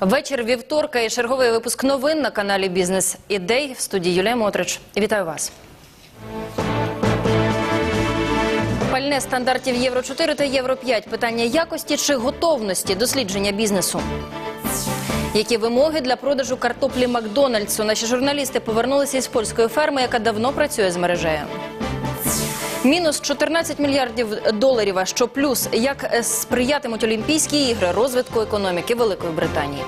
Вечір вівторка і черговий випуск новин на каналі Бізнес Ідей в студії Юлія Мотрич. Вітаю вас. Пальне стандартів Євро 4 та Євро 5 питання якості чи готовності дослідження бізнесу. Які вимоги для продажу картоплі Макдональдсу? Наші журналісти повернулися із польської ферми, яка давно працює з мережею. Мінус 14 мільярдів доларів. А що плюс? Як е, сприятимуть Олімпійські ігри розвитку економіки Великої Британії?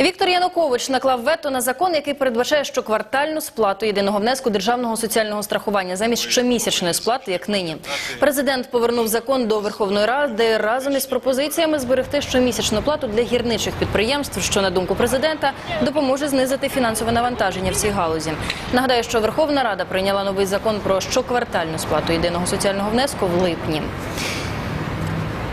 Віктор Янукович наклав вето на закон, який передбачає щоквартальну сплату єдиного внеску державного соціального страхування замість щомісячної сплати, як нині. Президент повернув закон до Верховної Ради разом із пропозиціями зберегти щомісячну плату для гірничих підприємств, що на думку президента допоможе знизити фінансове навантаження в цій галузі. Нагадаю, що Верховна Рада прийняла новий закон про щоквартальну сплату єдиного соціального внеску в липні.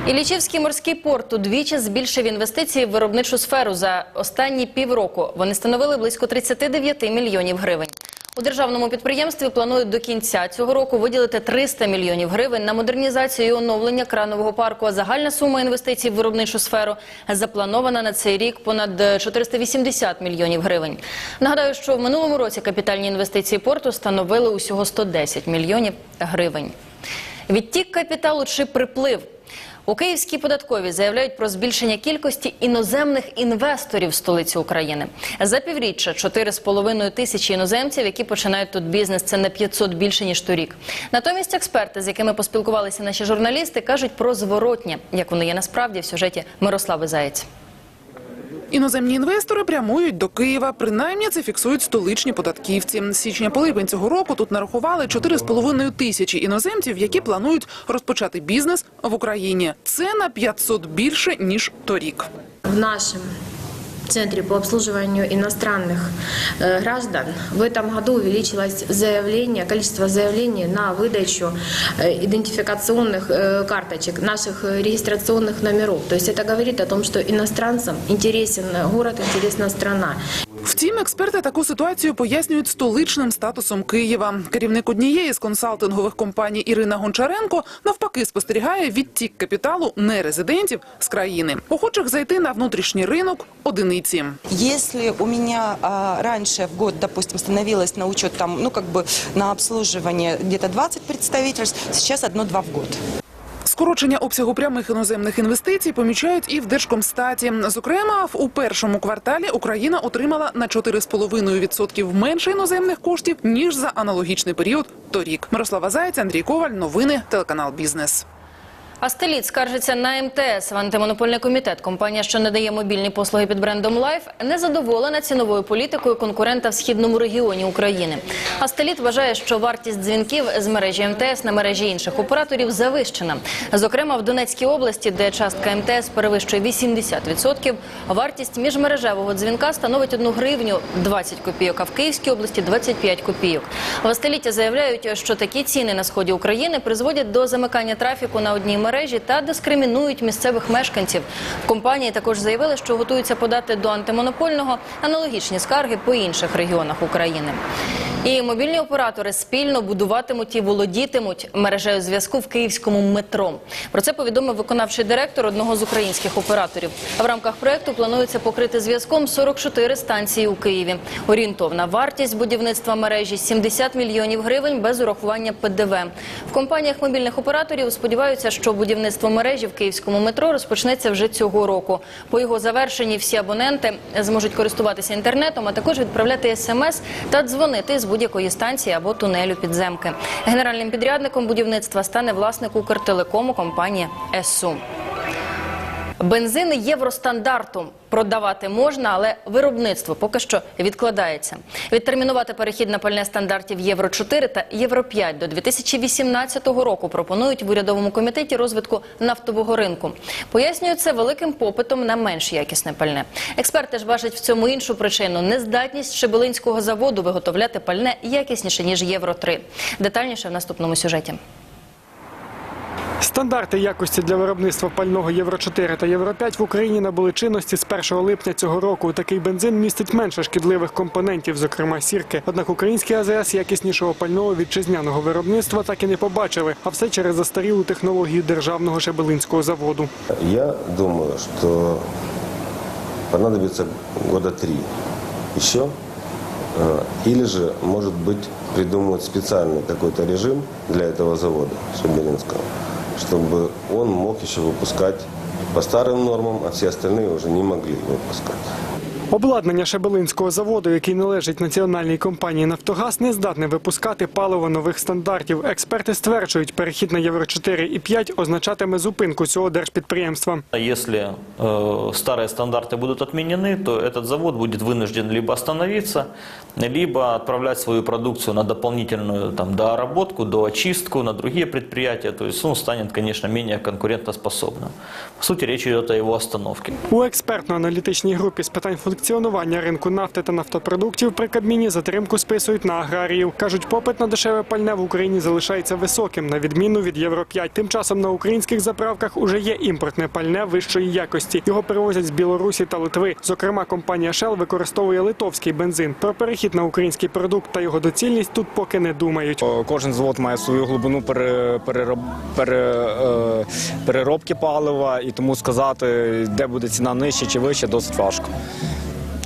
Іллічівський морський порт удвічі збільшив інвестиції в виробничу сферу за останні півроку. Вони становили близько 39 мільйонів гривень. У державному підприємстві планують до кінця цього року виділити 300 мільйонів гривень на модернізацію і оновлення кранового парку. А загальна сума інвестицій в виробничу сферу запланована на цей рік понад 480 мільйонів гривень. Нагадаю, що в минулому році капітальні інвестиції порту становили усього 110 мільйонів гривень. Відтік капіталу чи приплив. У Київській податковій заявляють про збільшення кількості іноземних інвесторів в столиці України. За півріччя 4,5 тисячі іноземців, які починають тут бізнес. Це на 500 більше ніж торік. Натомість експерти, з якими поспілкувалися наші журналісти, кажуть про зворотнє, як воно є насправді в сюжеті Мирослави Заєць. Іноземні інвестори прямують до Києва. Принаймні це фіксують столичні податківці. Січня по липень цього року тут нарахували 4,5 тисячі іноземців, які планують розпочати бізнес в Україні. Це на 500 більше ніж торік. В нашем Центре по обслуживанию иностранных э, граждан в этом году увеличилось заявление, количество заявлений на выдачу э, идентификационных э, карточек, наших э, регистрационных номеров. То есть это говорит о том, что иностранцам интересен город, интересна страна. Втім, експерти таку ситуацію пояснюють столичним статусом Києва. Керівник однієї з консалтингових компаній Ірина Гончаренко навпаки спостерігає відтік капіталу нерезидентів з країни. Охочих зайти на внутрішній ринок одиниці. Если у меня а, раньше в год, допустим, становилось на учет ну как бы на обслуживание где-то 20 представительств, сейчас одно-два в год. Скорочення обсягу прямих іноземних інвестицій помічають і в Держкомстаті. Зокрема, в- у першому кварталі Україна отримала на 4,5% менше іноземних коштів ніж за аналогічний період торік. Мирослава Заєць, Андрій Коваль, новини, телеканал Бізнес. Астеліт скаржиться на МТС в антимонопольний комітет. Компанія, що надає мобільні послуги під брендом Лайф, не задоволена ціновою політикою конкурента в східному регіоні України. Астеліт вважає, що вартість дзвінків з мережі МТС на мережі інших операторів завищена. Зокрема, в Донецькій області, де частка МТС перевищує 80%, вартість міжмережевого дзвінка становить 1 гривню 20 копійок, а в Київській області 25 копійок. В Астеліті заявляють, що такі ціни на сході України призводять до замикання трафіку на одній мережі та дискримінують місцевих мешканців. Компанії також заявили, що готуються подати до антимонопольного аналогічні скарги по інших регіонах України. І мобільні оператори спільно будуватимуть і володітимуть мережею зв'язку в київському метро. Про це повідомив виконавчий директор одного з українських операторів. В рамках проекту планується покрити зв'язком 44 станції у Києві. Орієнтовна вартість будівництва мережі 70 мільйонів гривень без урахування ПДВ. В компаніях мобільних операторів сподіваються, що будівництво мережі в київському метро розпочнеться вже цього року. По його завершенні всі абоненти зможуть користуватися інтернетом, а також відправляти смс та дзвонити з будь-якої станції або тунелю підземки. Генеральним підрядником будівництва стане власник Укртелекому компанія ЕСУ. Бензини євростандарту продавати можна, але виробництво поки що відкладається. Відтермінувати перехід на пальне стандартів Євро 4 та Євро 5 до 2018 року пропонують в урядовому комітеті розвитку нафтового ринку. Пояснюють це великим попитом на менш якісне пальне. Експерти ж бачать в цьому іншу причину нездатність Шебелинського заводу виготовляти пальне якісніше ніж Євро 3 Детальніше в наступному сюжеті. Стандарти якості для виробництва пального Євро 4 та Євро 5 в Україні набули чинності з 1 липня цього року. Такий бензин містить менше шкідливих компонентів, зокрема сірки. Однак українські АЗС якіснішого пального вітчизняного виробництва так і не побачили, а все через застарілу технологію державного шебелинського заводу. Я думаю, что понадобится года три еще. Э, Или же, может быть, придумать специальный какой-то режим для этого завода Шебелинского, чтобы он мог еще выпускать по старым нормам, а все остальные уже не могли выпускать. Обладнання Шебелинського заводу, який належить національній компанії Нафтогаз, не здатне випускати паливо нових стандартів. Експерти стверджують, перехід на Євро 4 і 5 означатиме зупинку цього держпідприємства. Если э, старые стандарты будут отменены, то этот завод будет вынужден либо остановиться, либо отправлять свою продукцию на дополнительную там, доработку, доочистку на другие предприятия. То есть он станет, конечно, менее конкурентоспособным. По сути, речь идет о его остановке. У експертно-аналітичній групі з питань функціонування ринку нафти та нафтопродуктів при Кабміні затримку списують на аграріїв. Кажуть, попит на дешеве пальне в Україні залишається високим, на відміну від Євро 5. Тим часом на українських заправках уже є імпортне пальне вищої якості. Його перевозять з Білорусі та Литви. Зокрема, компанія Shell використовує литовський бензин. Про перехід на український продукт та його доцільність тут поки не думають. Кожен завод має свою глибину пере, е, переробки палива, і тому сказати, де буде ціна нижче чи вище, досить важко.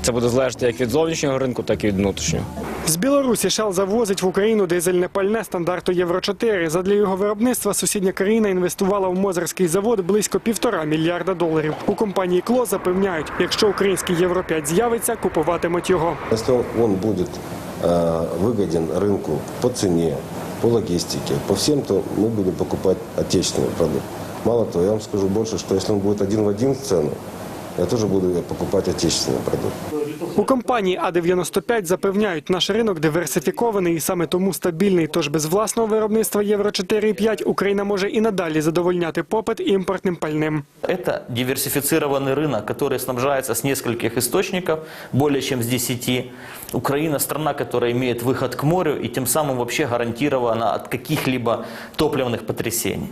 Це буде залежати як від зовнішнього ринку, так і від внутрішнього. З Білорусі Shell завозить в Україну дизельне пальне стандарту Євро 4. Задля його виробництва сусідня країна інвестувала в Мозерський завод близько півтора мільярда доларів. У компанії Кло запевняють, якщо український Євро 5 з'явиться, купуватимуть його. Если он будет э, выгоден рынку по цене, по логистике, по всем, то мы будем покупать отечественный продукт. Мало того, я вам скажу больше, что если он будет один в один в цену, я тоже буду покупать отечественный продукт. У компанії А95 запевняють, наш ринок диверсифікований і саме тому стабільний. Тож без власного виробництва Євро 4 і 5 Україна може і надалі задовольняти попит імпортним пальним. Это диверсифицированный рынок, который снабжается с нескольких источников, более чем с 10. Украина – страна, которая имеет выход к морю и тем самым вообще гарантирована от каких-либо топливных потрясений.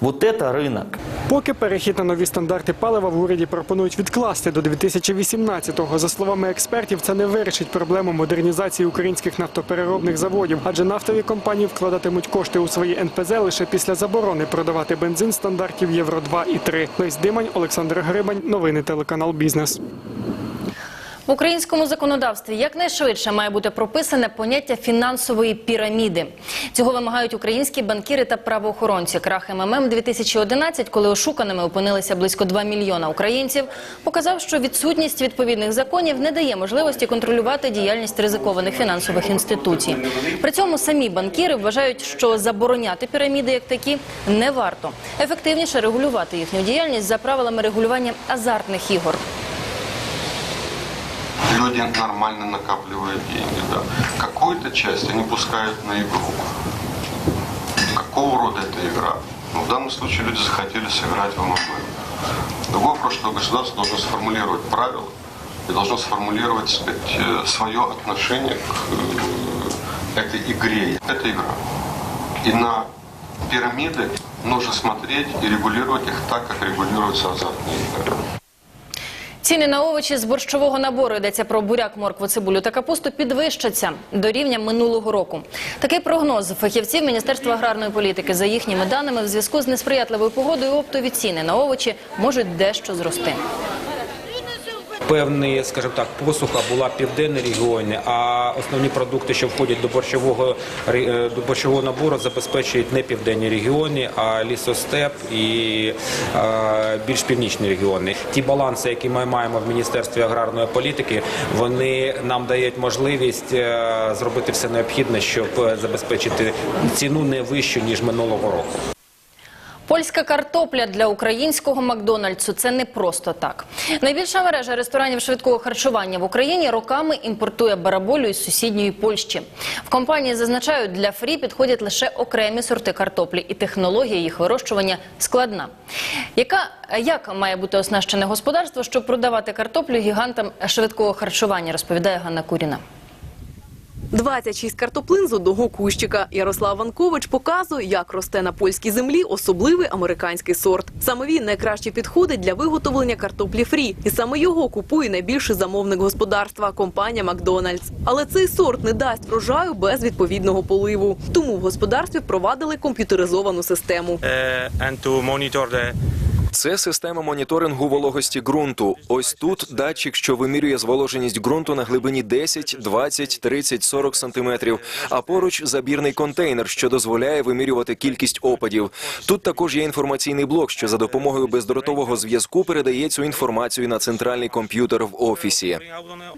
Вот это рынок. Поки перехід на нові стандарти палива в уряді пропонують відкласти до 2018-го. За словами експертів, це не вирішить проблему модернізації українських нафтопереробних заводів, адже нафтові компанії вкладатимуть кошти у свої НПЗ лише після заборони продавати бензин стандартів Євро 2 і 3. Лесь Димань, Олександр Грибань. Новини телеканал Бізнес. В українському законодавстві якнайшвидше має бути прописане поняття фінансової піраміди. Цього вимагають українські банкіри та правоохоронці. Крах МММ 2011, коли ошуканими опинилися близько 2 мільйона українців, показав, що відсутність відповідних законів не дає можливості контролювати діяльність ризикованих фінансових інституцій. При цьому самі банкіри вважають, що забороняти піраміди як такі не варто. Ефективніше регулювати їхню діяльність за правилами регулювання азартних ігор. Люди нормально накапливают деньги, да. Какую-то часть они пускают на игру. Какого рода эта игра? Ну, в данном случае люди захотели сыграть в МММ. Другой вопрос, что государство должно сформулировать правила и должно сформулировать, сказать, э, свое отношение к э, этой игре. Это игра. И на пирамиды нужно смотреть и регулировать их так, как регулируются азартные игры. Ціни на овочі з борщового набору йдеться про буряк, моркву, цибулю та капусту підвищаться до рівня минулого року. Такий прогноз фахівців Міністерства аграрної політики за їхніми даними в зв'язку з несприятливою погодою оптові ціни на овочі можуть дещо зрости. Певний, скажімо так, посуха була в південній регіоні, а основні продукти, що входять до борщового е, до борщового набору, забезпечують не південні регіони, а лісостеп і е, більш північні регіони. Ті баланси, які ми маємо в міністерстві аграрної політики, вони нам дають можливість е, зробити все необхідне, щоб забезпечити ціну не вищу ніж минулого року. Польська картопля для українського Макдональдсу це не просто так. Найбільша мережа ресторанів швидкого харчування в Україні роками імпортує бараболю із сусідньої Польщі. В компанії зазначають, для фрі підходять лише окремі сорти картоплі, і технологія їх вирощування складна. Яка як має бути оснащене господарство, щоб продавати картоплю гігантам швидкого харчування, розповідає Ганна Куріна. 26 картоплин з одного кущика. Ярослав Ванкович показує, як росте на польській землі особливий американський сорт. Саме він найкраще підходить для виготовлення картоплі фрі, і саме його купує найбільший замовник господарства компанія Макдональдс. Але цей сорт не дасть врожаю без відповідного поливу. Тому в господарстві впровадили комп'ютеризовану систему. Це система моніторингу вологості ґрунту. Ось тут датчик, що вимірює зволоженість ґрунту на глибині 10, 20, 30, 40 сантиметрів. А поруч забірний контейнер, що дозволяє вимірювати кількість опадів. Тут також є інформаційний блок, що за допомогою бездротового зв'язку передає цю інформацію на центральний комп'ютер в офісі.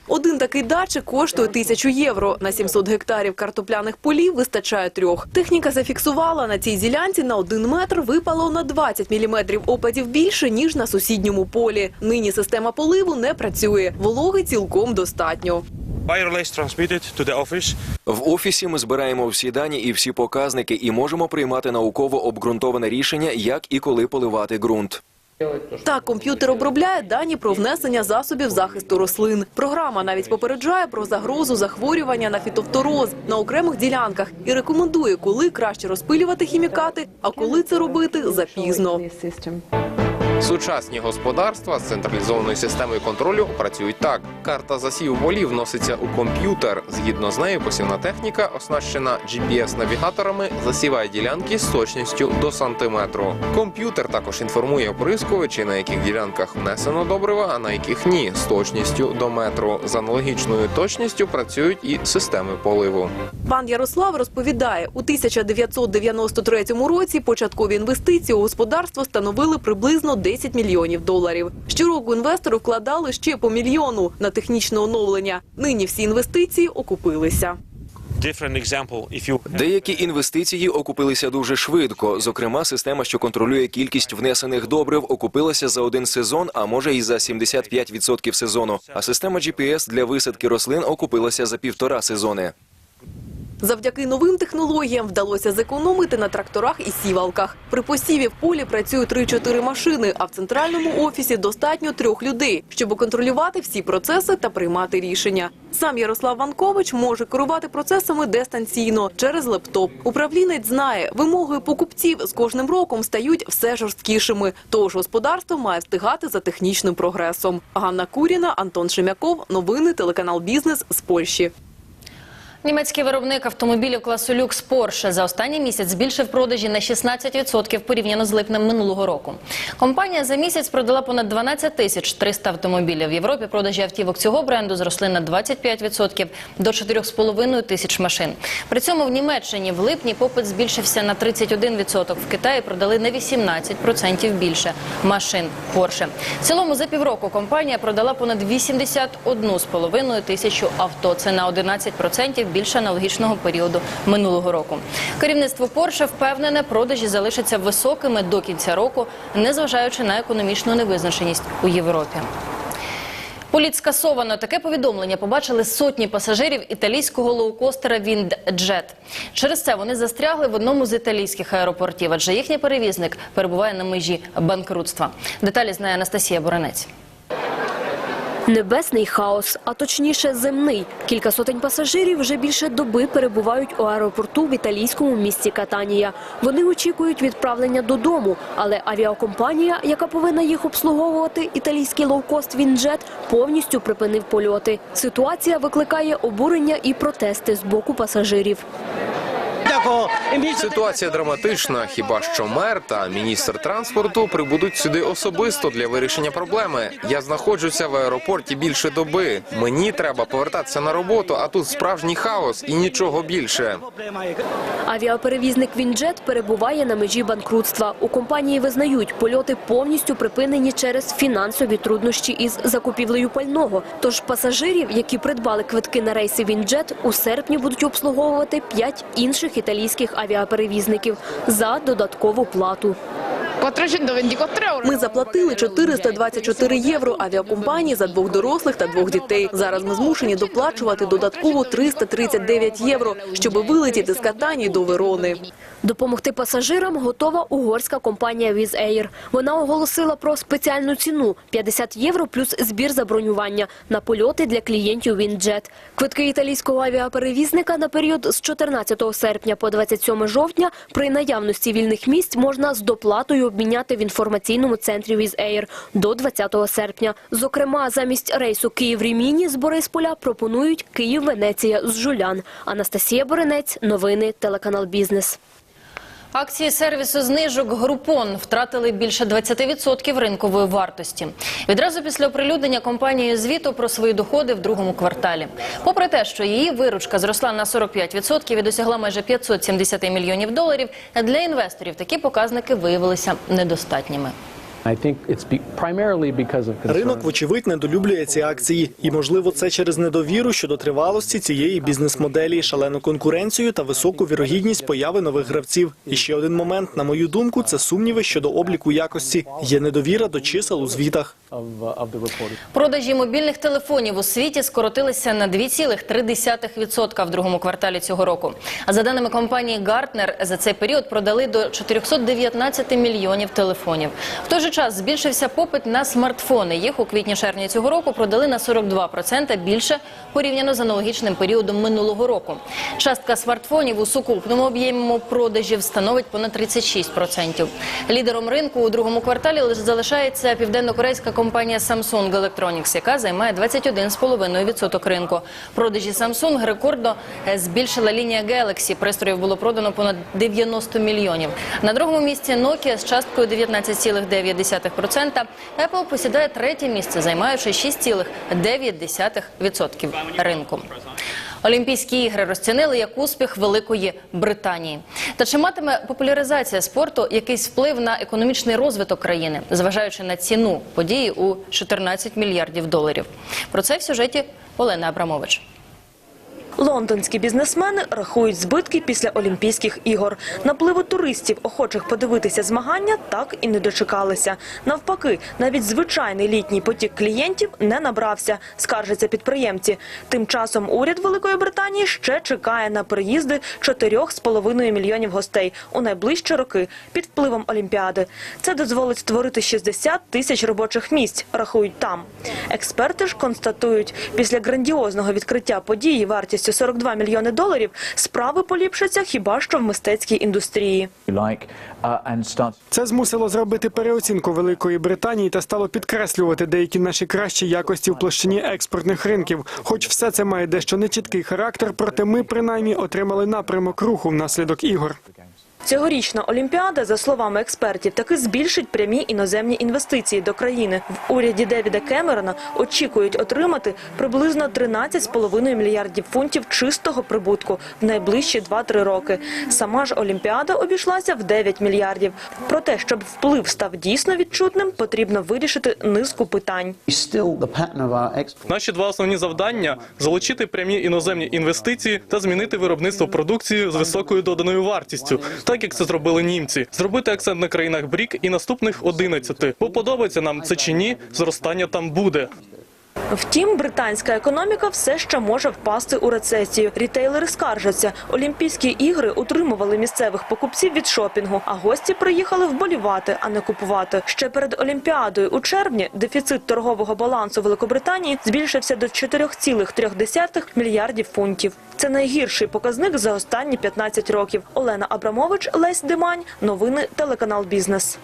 Один такий датчик коштує тисячу євро. На 700 гектарів картопляних полів вистачає трьох. Техніка зафіксувала на цій ділянці на один метр випало на 20 міліметрів опадів більше, ніж на сусідньому полі. Нині система поливу не працює. Вологи цілком достатньо. В офісі ми збираємо всі дані і всі показники і можемо приймати науково обґрунтоване рішення, як і коли поливати ґрунт. Так, комп'ютер обробляє дані про внесення засобів захисту рослин. Програма навіть попереджає про загрозу захворювання на фітофтороз на окремих ділянках і рекомендує, коли краще розпилювати хімікати, а коли це робити запізно. Сучасні господарства з централізованою системою контролю працюють так. Карта засіву полів вноситься у комп'ютер. Згідно з нею, посівна техніка, оснащена GPS-навігаторами, засіває ділянки з точністю до сантиметру. Комп'ютер також інформує оприскувачі, на яких ділянках внесено добрива, а на яких ні, з точністю до метру. З аналогічною точністю працюють і системи поливу. Пан Ярослав розповідає, у 1993 році початкові інвестиції у господарство становили приблизно 10 мільйонів доларів. Щороку інвестори вкладали ще по мільйону на технічне оновлення. Нині всі інвестиції окупилися. Деякі інвестиції окупилися дуже швидко. Зокрема, система, що контролює кількість внесених добрив, окупилася за один сезон, а може і за 75% сезону. А система GPS для висадки рослин окупилася за півтора сезони. Завдяки новим технологіям вдалося зекономити на тракторах і сівалках. При посіві в полі працюють 3-4 машини, а в центральному офісі достатньо трьох людей, щоб контролювати всі процеси та приймати рішення. Сам Ярослав Ванкович може керувати процесами дистанційно через лептоп. Управлінець знає, вимоги покупців з кожним роком стають все жорсткішими. Тож господарство має встигати за технічним прогресом. Ганна Куріна, Антон Шемяков. Новини телеканал Бізнес з Польщі. Німецький виробник автомобілів класу люкс Porsche за останній місяць збільшив продажі на 16% порівняно з липнем минулого року. Компанія за місяць продала понад 12 тисяч 300 автомобілів. В Європі продажі автівок цього бренду зросли на 25% до 4,5 тисяч машин. При цьому в Німеччині в липні попит збільшився на 31%. В Китаї продали на 18% більше машин Porsche. В цілому за півроку компанія продала понад 81,5 тисячу авто. Це на 11% більше аналогічного періоду минулого року. Керівництво Porsche впевнене, продажі залишаться високими до кінця року, незважаючи на економічну невизначеність у Європі. Політ скасовано. Таке повідомлення побачили сотні пасажирів італійського лоукостера «Віндджет». Через це вони застрягли в одному з італійських аеропортів, адже їхній перевізник перебуває на межі банкрутства. Деталі знає Анастасія Боронець. Небесний хаос, а точніше земний. Кілька сотень пасажирів вже більше доби перебувають у аеропорту в італійському місті Катанія. Вони очікують відправлення додому, але авіакомпанія, яка повинна їх обслуговувати, італійський лоукост «Вінджет», повністю припинив польоти. Ситуація викликає обурення і протести з боку пасажирів. Ситуація драматична. Хіба що мер та міністр транспорту прибудуть сюди особисто для вирішення проблеми. Я знаходжуся в аеропорті більше доби. Мені треба повертатися на роботу, а тут справжній хаос і нічого більше. Авіаперевізник «Вінджет» перебуває на межі банкрутства. У компанії визнають, польоти повністю припинені через фінансові труднощі із закупівлею пального. Тож пасажирів, які придбали квитки на рейси «Вінджет», у серпні будуть обслуговувати п'ять інших італійських авіаперевізників за додаткову плату. Ми заплатили 424 євро авіакомпанії за двох дорослих та двох дітей. Зараз ми змушені доплачувати додатково 339 євро, щоб вилетіти з Катані до Верони. Допомогти пасажирам готова угорська компанія Wizz Air. Вона оголосила про спеціальну ціну – 50 євро плюс збір за бронювання на польоти для клієнтів WindJet. Квитки італійського авіаперевізника на період з 14 серпня по 27 жовтня при наявності вільних місць можна з доплатою обміняти в інформаційному центрі «Візейр» до 20 серпня. Зокрема, замість рейсу Київ-Ріміні з Борисполя пропонують Київ-Венеція з Жулян. Анастасія Боринець, новини, телеканал Бізнес. Акції сервісу знижок Групон втратили більше 20% ринкової вартості. Відразу після оприлюднення компанією звіту про свої доходи в другому кварталі. Попри те, що її виручка зросла на 45% і досягла майже 570 мільйонів доларів, для інвесторів такі показники виявилися недостатніми. Ринок, вочевидь, недолюблює ці акції, і можливо, це через недовіру щодо тривалості цієї бізнес-моделі, шалену конкуренцію та високу вірогідність появи нових гравців. І ще один момент, на мою думку, це сумніви щодо обліку якості. Є недовіра до чисел у звітах. Продажі мобільних телефонів у світі скоротилися на 2,3% в другому кварталі цього року. А за даними компанії Gartner, за цей період продали до 419 мільйонів телефонів. В той же час збільшився попит на смартфони. Їх у квітні-червні цього року продали на 42% більше порівняно з аналогічним періодом минулого року. Частка смартфонів у сукупному об'ємі продажів становить понад 36%. Лідером ринку у другому кварталі залишається південно-корейська компанія Samsung Electronics, яка займає 21,5% ринку. Продажі Samsung рекордно збільшила лінія Galaxy. Пристроїв було продано понад 90 мільйонів. На другому місці Nokia з часткою 19,9%. Apple посідає третє місце, займаючи 6,9% ринку. Олімпійські ігри розцінили як успіх Великої Британії. Та чи матиме популяризація спорту якийсь вплив на економічний розвиток країни, зважаючи на ціну події у 14 мільярдів доларів? Про це в сюжеті Олена Абрамович. Лондонські бізнесмени рахують збитки після Олімпійських ігор. Напливу туристів, охочих подивитися змагання, так і не дочекалися. Навпаки, навіть звичайний літній потік клієнтів не набрався, скаржаться підприємці. Тим часом уряд Великої Британії ще чекає на приїзди 4,5 мільйонів гостей у найближчі роки під впливом Олімпіади. Це дозволить створити 60 тисяч робочих місць, рахують там. Експерти ж констатують, після грандіозного відкриття події вартістю 42 мільйони доларів справи поліпшаться хіба що в мистецькій індустрії. Це змусило зробити переоцінку Великої Британії та стало підкреслювати деякі наші кращі якості в площині експортних ринків. Хоч все це має дещо нечіткий характер, проте ми принаймні отримали напрямок руху внаслідок ігор. Цьогорічна Олімпіада, за словами експертів, таки збільшить прямі іноземні інвестиції до країни. В уряді Девіда Кемерона очікують отримати приблизно 13,5 мільярдів фунтів чистого прибутку в найближчі 2-3 роки. Сама ж Олімпіада обійшлася в 9 мільярдів. Проте, щоб вплив став дійсно відчутним, потрібно вирішити низку питань. Наші два основні завдання залучити прямі іноземні інвестиції та змінити виробництво продукції з високою доданою вартістю, так як це зробили німці. Зробити акцент на країнах БРІК і наступних 11. Бо подобається нам це чи ні, зростання там буде. Втім, британська економіка все ще може впасти у рецесію. Рітейлери скаржаться. Олімпійські ігри утримували місцевих покупців від шопінгу, а гості приїхали вболівати, а не купувати. Ще перед Олімпіадою у червні дефіцит торгового балансу Великобританії збільшився до 4,3 мільярдів фунтів. Це найгірший показник за останні 15 років. Олена Абрамович, Лесь Димань. Новини телеканал Бізнес.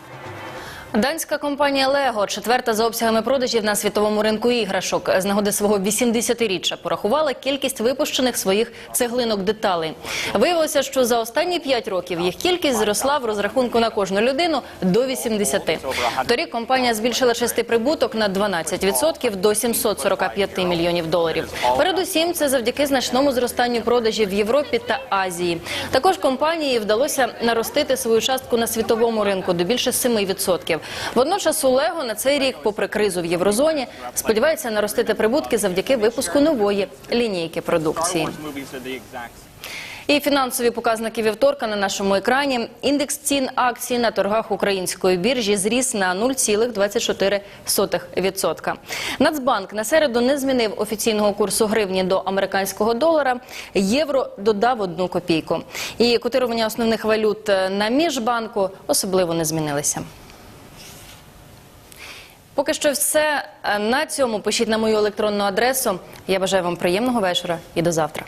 Данська компанія Лего, четверта за обсягами продажів на світовому ринку іграшок, з нагоди свого 80-річчя порахувала кількість випущених своїх цеглинок деталей. Виявилося, що за останні 5 років їх кількість зросла в розрахунку на кожну людину до 80. Торік компанія збільшила чистий прибуток на 12% до 745 мільйонів доларів. Передусім, це завдяки значному зростанню продажів в Європі та Азії. Також компанії вдалося наростити свою частку на світовому ринку до більше 7%. Водночас у Лего на цей рік, попри кризу в єврозоні, сподівається наростити прибутки завдяки випуску нової лінійки продукції. І фінансові показники вівторка на нашому екрані. Індекс цін акцій на торгах української біржі зріс на 0,24%. Нацбанк на середу не змінив офіційного курсу гривні до американського долара. Євро додав одну копійку. І котирування основних валют на міжбанку особливо не змінилися. Поки що все на цьому. Пишіть на мою електронну адресу. Я бажаю вам приємного вечора і до завтра.